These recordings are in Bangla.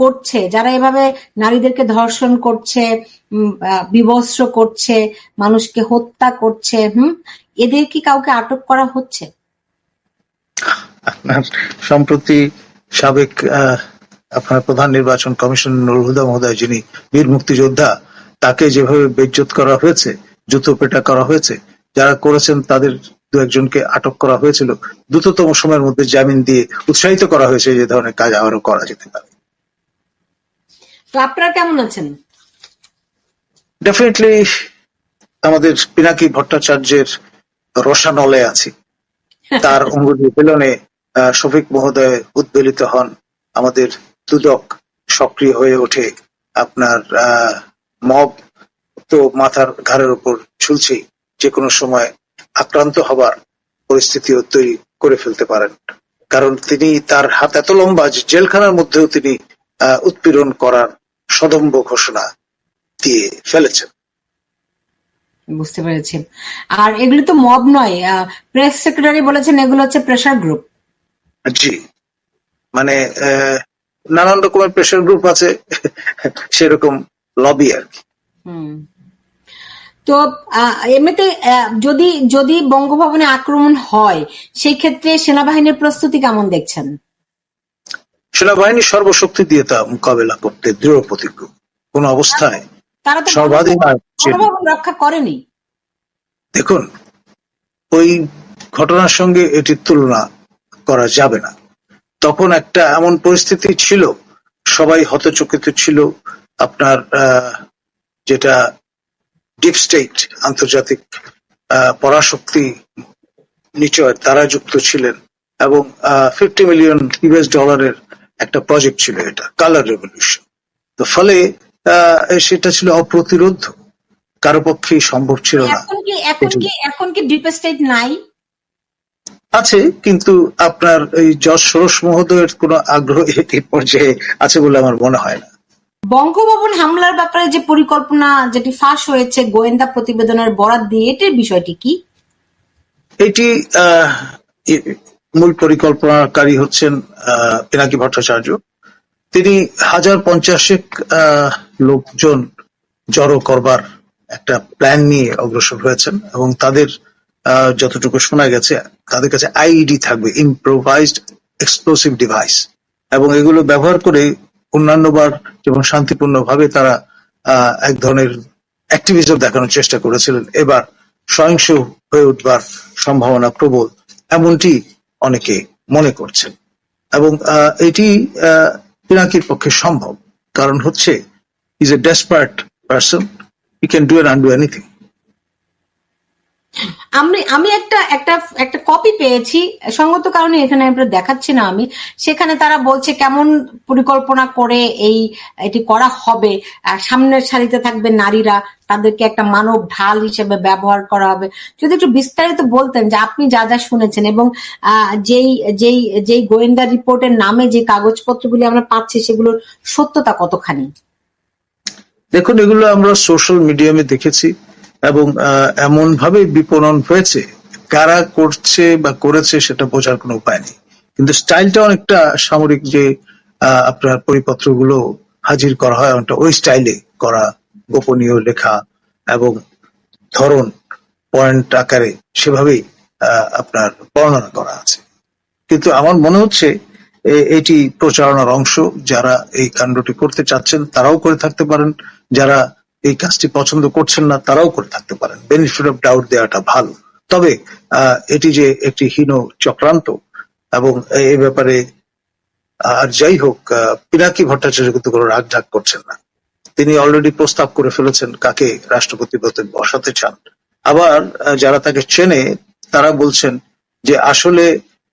করছে, যারা এভাবে নারীদেরকে ধর্ষণ করছে বিবস্ত্র করছে, মানুষকে হত্যা করছে, হুম? এদের কি কাউকে আটক করা হচ্ছে? আপনার সম্প্রতি সাবেক আপনার প্রধান নির্বাচন কমিশন নুরুল হুদা মহোদয় যিনি বীর মুক্তিযোদ্ধা, তাকে যেভাবে বেজ্জত করা হয়েছে, জুতো পেটা করা হয়েছে, যারা করেছেন তাদের দু একজনকে আটক করা হয়েছিল। দ্রুততম সময়ের মধ্যে জামিন দিয়ে উৎসাহিত করা হয়েছে যে ধরনের কাজ আবারও করা যেতে পারে। তো আপনারা কেমন আছেন? ডেফিনেটলি আমাদের পিনাকি ভট্টাচার্যের রসানলে আছি। তার বেলনে আহ, শফিক মহোদয় উদ্বেলিত হন। আমাদের দুদক সক্রিয় হয়ে ওঠে। আপনার মব তো মাথার ঘাড়ের উপর ঝুলছেই যে কোনো সময় আক্রান্ত হবার পরিস্থিতিও তৈরি করে ফেলতে পারেন। কারণ তিনি তার হাত এত লম্বা জেলখানার মধ্যেও তিনি উৎপীড়ন করার সদম্ভ ঘোষণা দিয়ে ফেলেছেন। বুঝতে পেরেছি। আর এগুলো তো মব নয় প্রেস সেক্রেটারি বলেছেন এগুলো হচ্ছে প্রেসার গ্রুপ জি। মানে নানান রকমের প্রেশার গ্রুপ আছে সেরকম লবি আর কি। হুম। তো এমনিতে যদি যদি বঙ্গভবনে আক্রমণ হয় সেই ক্ষেত্রে সেনাবাহিনীর প্রস্তুতি কেমন দেখছেন? সেনাবাহিনী সর্বশক্তি দিয়ে তা মোকাবেলা করতে দৃঢ় প্রতিজ্ঞ। কোন অবস্থায় তারা তো সর্বাধিনায়ক রক্ষা করেনি। দেখুন ওই ঘটনার সঙ্গে এটির তুলনা করা যাবে না। তখন একটা এমন পরিস্থিতি ছিল সবাই হতচকিত ছিল। আপনার আহ, যেটা ডিপ স্টেট আন্তর্জাতিক পরাশক্তি নিচয় তারা যুক্ত ছিলেন এবং ফিফটি মিলিয়ন ইউএস ডলারের একটা প্রজেক্ট ছিল এটা কালার রেভলিউশন তো ফলে সেটা ছিল অপ্রতিরোধ। কারও পক্ষে সম্ভব ছিল না। এখন কি ডিপ স্টেট নাই? আছে কিন্তু আপনার এই যশ সরস মহোদয়ের কোনো আগ্রহ এই পর্যায়ে আছে বলে আমার মনে হয় না। বঙ্গভবন হামলার ব্যাপারে যে পরিকল্পনা যেটি ফাঁস হয়েছে গোয়েন্দা প্রতিবেদনের বরাত দিয়ে এটির বিষয়টি কি? এটি মূল পরিকল্পনাকারী হচ্ছেন পিনাকি ভট্টাচার্য। তিনি হাজার পঞ্চাশেক লোকজন জড়ো করবার একটা প্ল্যান নিয়ে অগ্রসর হয়েছেন এবং তাদের যতটুকু শোনা গেছে, তাদের কাছে আইইডি থাকবে ইম্প্রোভাইজড এক্সপ্লোসিভ ডিভাইস এবং এগুলো ব্যবহার করে অন্যান্যবার যেমন শান্তিপূর্ণভাবে তারা এক ধরনের অ্যাক্টিভিজম দেখানোর চেষ্টা করেছিলেন, এবার সহিংস হয়ে উঠবার সম্ভাবনা প্রবল। এমনটি অনেকে মনে করছেন। এবং এটি পিনাকির পক্ষে সম্ভব। কারণ হচ্ছে is a desperate person he can do and do anything আমি আমি একটা একটা একটা কপি পেয়েছি। সঙ্গত কারণে এখানে দেখাচ্ছি না আমি। সেখানে তারা বলছে কেমন পরিকল্পনা করে এই, এটি করা হবে। সামনের সারিতে থাকবে নারীরা। তাদেরকে একটা মানব ঢাল হিসেবে ব্যবহার করা হবে। যদি একটু বিস্তারিত বলতেন যে আপনি যা যা শুনেছেন এবং যেই যেই যেই গোয়েন্দা রিপোর্টের নামে যে কাগজপত্রগুলি আমরা পাচ্ছি সেগুলোর সত্যতা কতখানি? দেখুন, এগুলো আমরা সোশ্যাল মিডিয়ামে দেখেছি। এবং এমন ভাবে বিপণন হয়েছে, কারা করছে বা করেছে সেটা বোঝার কোনো উপায় নেই। কিন্তু স্টাইলটা অনেকটা সামরিক যে আপনার পরিপত্রগুলো হাজির করা হয়, অনেকটা ওই স্টাইলে করা গোপনীয় লেখা এবং ধরন, পয়েন্ট আকারে সেভাবেই আপনার বর্ণনা করা আছে। কিন্তু আমার মনে হচ্ছে এটি প্রচারণার অংশ। যারা এই কাণ্ডটি করতে চাচ্ছেন, তারাও করে থাকতে পারেন। যারা এই কাজটি পছন্দ করছেন না, তারাও করে থাকতে পারেন। বেনিফিট অফ ডাউট দেওয়াটা ভালো। তবে এটি যে একটি হীন চক্রান্ত এবং এ ব্যাপারে আর যাই হোক পিনাকি ভট্টাচার্য কিন্তু কোনো রাগ ঢাক করছেন না। তিনি অলরেডি প্রস্তাব করে ফেলেছেন কাকে রাষ্ট্রপতি পদে বসাতে চান। আবার যারা তাকে চেনে, তারা বলছেন যে আসলে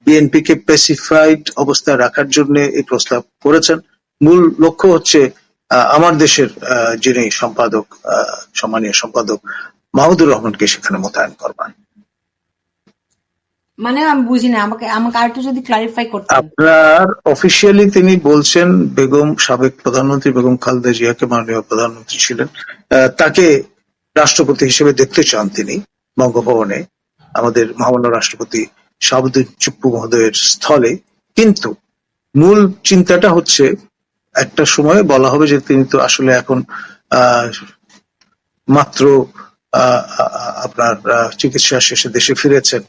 বিএনপি কে পেসিফাইড অবস্থায় রাখার জন্য এই প্রস্তাব করেছেন। মূল লক্ষ্য হচ্ছে আমার দেশের যিনি সম্পাদক সম্মানীয় সম্পাদক মাহমুদুর রহমানকে সেখানে মোতায়েন করবেন। মানে আমি বুঝি না আমাকে আমাকে আরেকটু যদি ক্লারিফাই করতেন আপনার অফিসিয়ালি তিনি বলছেন বেগম সাবেক প্রধানমন্ত্রী বেগম খালেদা জিয়াকে মাননীয় প্রধানমন্ত্রী ছিলেন। আহ, তাকে রাষ্ট্রপতি হিসেবে দেখতে চান তিনি বঙ্গভবনে আমাদের মহামান্য রাষ্ট্রপতি শাহাবুদ্দিন চুপ্পু মহোদয়ের স্থলে। কিন্তু মূল চিন্তাটা হচ্ছে একটা সময়ে বলা হবে যে তিনি তো আসলে এখন মাত্র আপনার চিকিৎসা শেষে দেশে ফিরেছেন।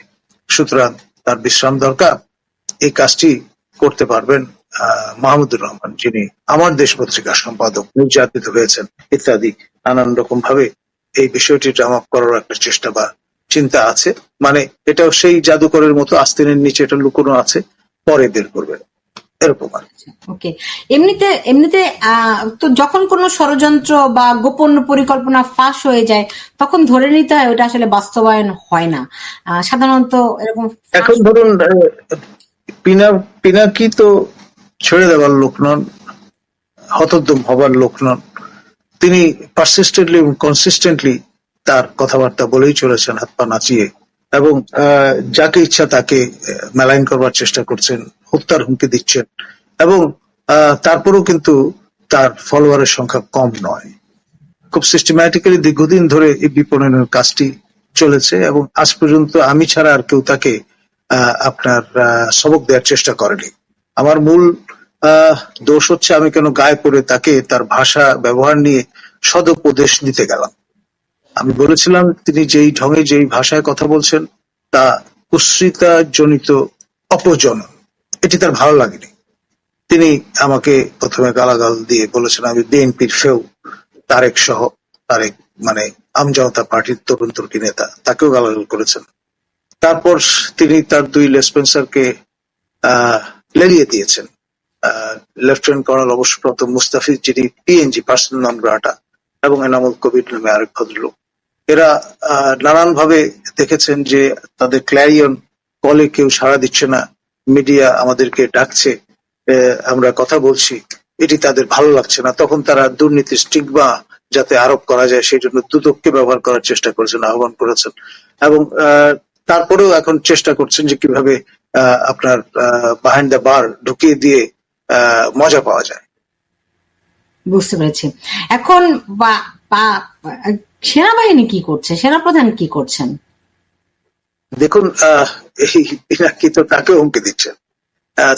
সুতরাং তার বিশ্রাম দরকার। এই কাজটি করতে পারবেন মাহমুদুর রহমান, যিনি আমার দেশ পত্রিকার সম্পাদক, নির্যাতিত হয়েছেন, ইত্যাদি নানান রকম ভাবে এই বিষয়টি ড্রাম করার একটা চেষ্টা বা চিন্তা আছে। মানে এটাও সেই জাদুকরের মতো, আস্তিনের নিচে এটা লুকোনো আছে, পরে বের করবেন। এরকম আর। ওকে এমনিতে এমনিতে আহ, তো যখন কোনো ষড়যন্ত্র বা গোপন পরিকল্পনা ফাঁস হয়ে যায় তখন ধরে নিতে হয় ওটা আসলে বাস্তবায়ন হয় না। সাধারণত এরকম এখন ধরুন পিনা পিনাকি তো ছেড়ে দেওয়ার লোক নন হতোদ্যম হবার লোক নন। তিনি পারসিস্টেন্টলি এবং কনসিস্টেন্টলি তার কথাবার্তা বলেই চলেছেন হাত পা নাচিয়ে। এবং আহ, যাকে ইচ্ছা তাকে মেলাইন করবার চেষ্টা করছেন। হত্যার হুমকি দিচ্ছেন এবং তারপরেও কিন্তু তার ফলোয়ারের সংখ্যা কম নয়। খুব সিস্টেম্যাটিক্যালি দীর্ঘদিন ধরে এই বিপণনের কাজটি চলেছে এবং আজ পর্যন্ত আমি ছাড়া আর কেউ তাকে আপনার সবক দেওয়ার চেষ্টা করেনি। আমার মূল দোষ হচ্ছে আমি কেন গায়ে পড়ে তাকে তার ভাষা, ব্যবহার নিয়ে সদুপদেশ দিতে গেলাম। আমি বলেছিলাম, তিনি যেই ঢঙে যেই ভাষায় কথা বলছেন, তা কুশ্রিতা জনিত অপজন এটি তার ভালো লাগেনি। তিনি আমাকে প্রথমে গালাগাল দিয়ে বলেছেন, আমি বিএনপির ফেউ, তারেক সহ, তারেক মানে আম জনতা পার্টির তরুণ তুর্কি নেতা। তাকেও গালাগাল করেছেন। তারপর তিনি তার দুই লেসপেন্সারকে আহ লেলিয়ে দিয়েছেন। লেফটেন্যান্ট কর্নেল অবসরপ্রাপ্ত মুস্তাফিজ, যিনি পিএনজি পার্সোনাল নন গ্রাটা এবং এনামুল কবির নামে আরেক ভদ্রলোক। এরা নানান ভাবে দেখেছেন যে তাদের ক্ল্যারিয়ন কলে কেউ সাড়া দিচ্ছে না। মিডিয়া আমাদেরকে ডাকছে আমরা কথা বলছি, এটি তাদের ভালো লাগছে না। তখন তারা দুর্নীতির স্টিগমা যাতে আরোপ করা যায়, সেই জন্য দুদককে ব্যবহার করার চেষ্টা করেছেন, আহ্বান করেছেন। এবং তারপরেও এখন চেষ্টা করছেন যে কীভাবে আপনার বাহাইন্ড দ্য বার ঢুকিয়ে দিয়ে মজা পাওয়া যায়। বুঝতে পেরেছি। এখন সেনাবাহিনী কি করছে? সেনাপ্রধান কি করছেন? দেখুন এই পিনাকি তো তাকেও হুমকি দিচ্ছেন।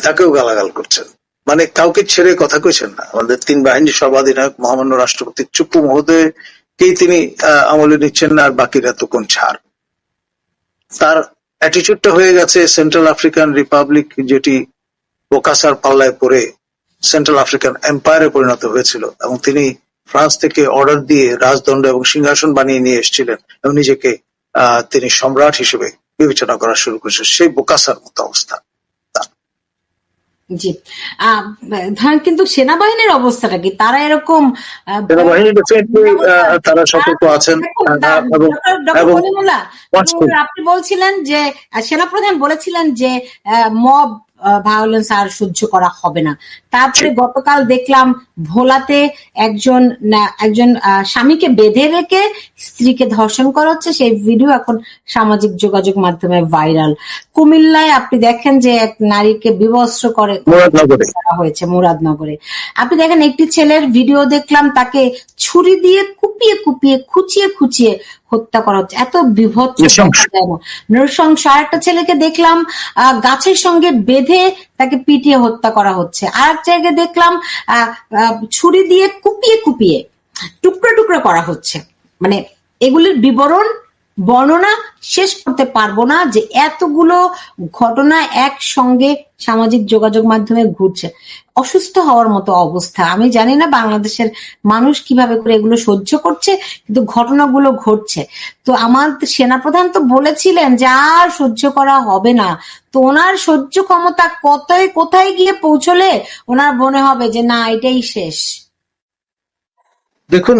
তাকেও গালাগাল করছেন। মানে কাউকে ছেড়ে কথা কইছেন না। আমাদের তিন বাহিনীর সর্বাধিনায়ক মহামান্য রাষ্ট্রপতি চুপ্পু মহোদয়কেই তিনি আমলে নিচ্ছেন না, আর বাকিরা তো কোন ছাড়। তার অ্যাটিচিউডটা হয়ে গেছে সেন্ট্রাল আফ্রিকান রিপাবলিক যেটি বোকাসার পাল্লায় পড়ে সেন্ট্রাল আফ্রিকান এম্পায়ারে পরিণত হয়েছিল এবং তিনি ফ্রান্স থেকে অর্ডার দিয়ে রাজদণ্ড এবং সিংহাসন বানিয়ে নিয়ে এসেছিলেন এবং নিজেকে তিনি সম্রাট হিসেবে বিবেচনা করা শুরু করেছেন সেই বোকাসার মতো অবস্থা। জি। ধরেন কিন্তু সেনাবাহিনীর অবস্থাটা কি? তারা এরকম সেনাবাহিনী ডেফিনেটলি তারা সতর্ক আছেন। আপনি বলছিলেন যে সেনাপ্রধান বলেছিলেন যে মব ভায়োলেন্স আর সহ্য করা হবে না। তারপরে গতকাল দেখলাম ভোলাতে একজন একজন স্বামীকে বেঁধে রেখে স্ত্রীকে ধর্ষণ করা হচ্ছে। সেই ভিডিও এখন সামাজিক যোগাযোগ মাধ্যমে ভাইরাল। কুমিল্লায় আপনি দেখেন যে এক নারীকে বিবস্ত্র করে মুরাদনগরে। হয়েছে মুরাদনগরে। আপনি দেখেন একটি ছেলের ভিডিও দেখলাম তাকে ছুরি দিয়ে কুপিয়ে কুপিয়ে খুচিয়ে খুচিয়ে হত্যা করা হচ্ছে। এত বিভৎস নৃশংস। আর একটা ছেলেকে দেখলাম আহ, গাছের সঙ্গে বেঁধে তাকে পিটিয়ে হত্যা করা হচ্ছে। আর এক জায়গায় দেখলাম ছুরি দিয়ে কুপিয়ে কুপিয়ে টুকরো টুকরো করা হচ্ছে। মানে এগুলির বিবরণ বর্ণনা শেষ করতে পারব না যে এতগুলো ঘটনা একসঙ্গে সামাজিক যোগাযোগ মাধ্যমে ঘুরছে। অসুস্থ হওয়ার মতো অবস্থা। আমি জানি না বাংলাদেশের মানুষ কীভাবে করে এগুলো সহ্য করছে, কিন্তু ঘটনাগুলো ঘটছে। তো আমার সেনাপ্রধান তো বলেছিলেন যে আর সহ্য করা হবে না। তো ওনার সহ্য ক্ষমতা কতই কোথায় গিয়ে পৌঁছলে ওনার মনে হবে যে না, এটাই শেষ। দেখুন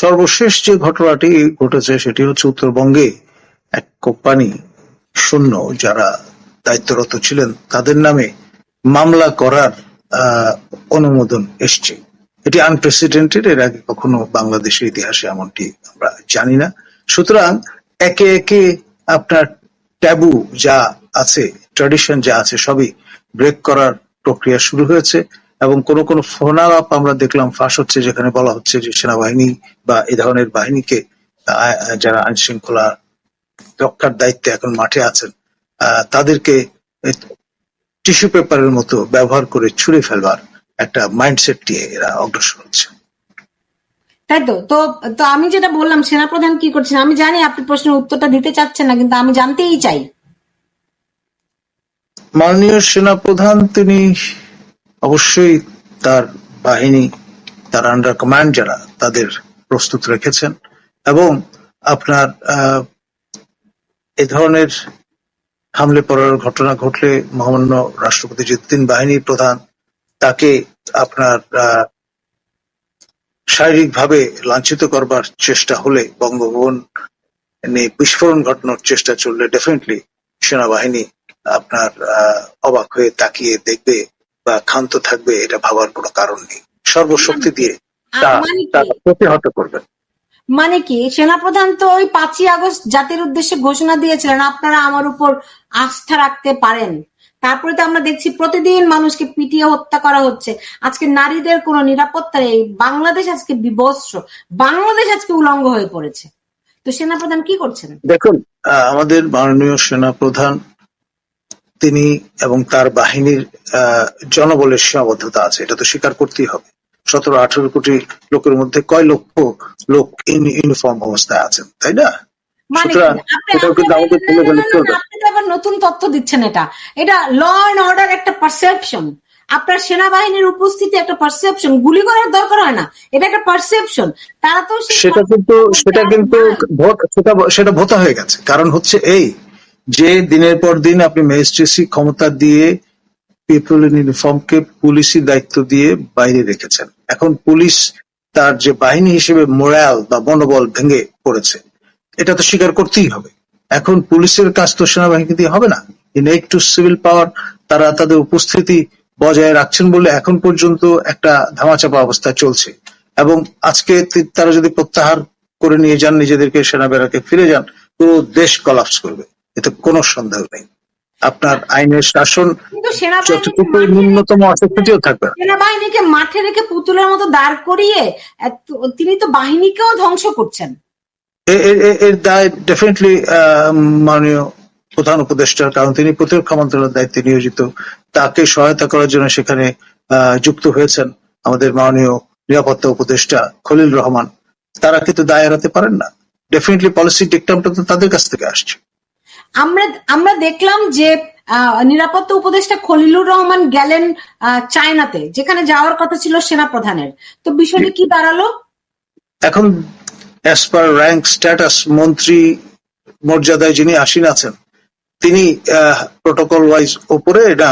সর্বশেষ যে ঘটনাটি ঘটেছে সেটি হচ্ছে উত্তরবঙ্গে এক কোম্পানি শূন্য যারা দায়িত্বরত ছিলেন, তাদের নামে মামলা করার অনুমোদন এসছে। এটি আনপ্রেসিডেন্টেড এর আগে কখনো বাংলাদেশের ইতিহাসে এমনটি আমরা জানি না। সুতরাং একে একে আপনার ট্যাবু যা আছে ট্র্যাডিশন যা আছে, সবই ব্রেক করার প্রক্রিয়া শুরু হয়েছে। এবং কোন কোন ফোন আপ আমরা দেখলাম ফাঁস হচ্ছে যেখানে বলা হচ্ছে যে সেনাবাহিনী বা এই ধরনের বাহিনীকে যারা আইন শৃঙ্খলা রক্ষার দায়িত্বে এখন মাঠে আছেন তাদেরকে টিস্যু পেপারের মতো ব্যবহার করে ছুঁড়ে ফেলবার একটা মাইন্ডসেট নিয়ে এরা অগ্রসর হচ্ছে। তাই তো তো তো আমি যেটা বললাম সেনাপ্রধান কি করছেন? আমি জানি আপনি প্রশ্নের উত্তরটা দিতে চাচ্ছেন না কিন্তু আমি জানতেই চাই। মাননীয় সেনাপ্রধান তিনি অবশ্যই তার বাহিনী, তার আন্ডার কমান্ড যারা, তাদের প্রস্তুত রেখেছেন এবং আপনার এ ধরনের হামলে পড়ার ঘটনা ঘটলে মহামান্য রাষ্ট্রপতি তিন বাহিনীর প্রধান তাকে আপনার শারীরিকভাবে লাঞ্ছিত করবার চেষ্টা হলে বঙ্গভবন বিস্ফোরণ ঘটানোর চেষ্টা চললে ডেফিনেটলি সেনাবাহিনী আপনার অবাক হয়ে তাকিয়ে দেখবে বা ক্ষান্ত থাকবে এটা ভাবার কোনো কারণ নেই। সর্বশক্তি দিয়ে মানে তা কি? প্রতিহত করবেন। মানে কি? সেনাপ্রধান তো ওই পাঁচই আগস্ট জাতির উদ্দেশ্যে ঘোষণা দিয়েছিলেন আপনারা আমার উপর আস্থা রাখতে পারেন। তারপরে তো আমরা দেখছি প্রতিদিন মানুষকে পিটিয়ে হত্যা করা হচ্ছে। আজকে নারীদের কোনো নিরাপত্তা নেই। বাংলাদেশ আজকে বিবস্ত্র। বাংলাদেশ আজকে উলঙ্গ হয়ে পড়েছে। তো সেনাপ্রধান কি করছেন? দেখুন আহ, আমাদের মাননীয় সেনাপ্রধান তিনি এবং তার বাহিনীর জনবলের সীমাবদ্ধতা আছে এটা তো স্বীকার করতেই হবে। সতেরো আঠারো কোটি লোকের মধ্যে কয় লক্ষ লোক ইন ইউনিফর্ম অবস্থায় আছেন তাই না? সুতরাং এটাও কিন্তু আমাদের তুলে চলবে। আবার নতুন তথ্য দিচ্ছেন এটা। এটা ল অ্যান্ড অর্ডার একটা পারসেপশন আপনার সেনাবাহিনীর উপস্থিতি একটা পারসেপশন গুলি করার দরকার হয় না এটা একটা পারসেপশন তারা তো সেটা কিন্তু সেটা কিন্তু সেটা ভোতা হয়ে গেছে। কারণ হচ্ছে এই যে দিনের পর দিন আপনি ম্যাজিস্ট্রেসি ক্ষমতা দিয়ে পিপল ইন ইউনিফর্মকে পুলিশি দায়িত্ব দিয়ে বাইরে রেখেছেন। এখন পুলিশ তার যে বাহিনী হিসেবে মোরাল বা মনোবল ভেঙে পড়েছে, এটা তো স্বীকার করতেই হবে। এখন পুলিশের কাজ তো সেনাবাহিনী দিয়ে হবে না। ইন টু সিভিল পাওয়ার তারা তাদের উপস্থিতি বজায় রাখছেন বলে এখন পর্যন্ত একটা ধামাচাপা অবস্থা চলছে। এবং আজকে তারা যদি প্রত্যাহার করে নিয়ে যান, নিজেদেরকে সেনা বেড়াকে ফিরে যান, পুরো দেশ কলাপস করবে। এতে কোনো সন্দেহ নেই। আপনার আইনের শাসন যতটুকু ন্যূনতম অস্বীকৃতিও থাকবে। সেনাবাহিনীকে মাঠে রেখে পুতুলের মতো দাঁড় করিয়ে তিনি তো বাহিনীকেও ধ্বংস করছেন। এর দায় ডেফিনেটলি মাননীয় প্রধান উপদেষ্টার কারণ তিনি প্রতিরক্ষা মন্ত্রণালয়ের দায়িত্বে নিয়োজিত। তাকে সহায়তা করার জন্য সেখানে আহ, যুক্ত হয়েছেন আমাদের মাননীয় নিরাপত্তা উপদেষ্টা খলিল রহমান। তারা কিন্তু দায় এড়াতে পারেন না। ডেফিনেটলি পলিসি ডিকটামটা তো তাদের কাছ থেকে আসছে। আমরা আমরা দেখলাম যে নিরাপত্তা উপদেষ্টা খলিলুর রহমান গেলেন চায়নাতে, যেখানে যাওয়ার কথা ছিল সেনা প্রধানের তো বিষয়টি কি দাঁড়াল? এখন অ্যাজ পার র্যাঙ্ক স্ট্যাটাস মন্ত্রী মর্যাদায় যিনি আসীন আছেন, তিনি প্রোটোকল ওয়াইজ ওপরে এটা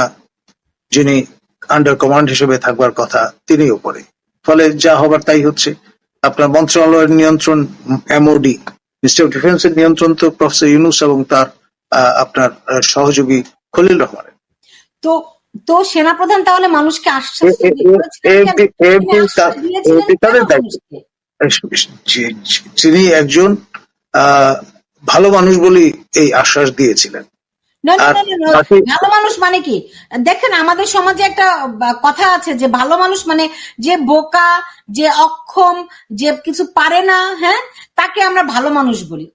যিনি আন্ডার কমান্ড হিসেবে থাকবার কথা, তিনি ওপরে। ফলে যা হবার তাই হচ্ছে। আপনার মন্ত্রণালয়ের নিয়ন্ত্রণ এমওডি মিনিস্টার অফ ডিফেন্সের নিয়ন্ত্রণ তো প্রফেসর ইউনুস এবং তার আপনার সহযোগী খলিল রহমানের। তো তো সেনাপ্রধান তাহলে মানুষকে আশ্বাস তাদের দায়িত্ব। একজন ভালো মানুষ বলেই এই আশ্বাস দিয়েছিলেন। ভালো মানুষ মানে কি? দেখেন আমাদের সমাজে একটা কথা আছে যে ভালো মানুষ মানে যে বোকা যে অক্ষম যে কিছু পারে না হ্যাঁ? তাকে আমরা ভালো মানুষ বলি।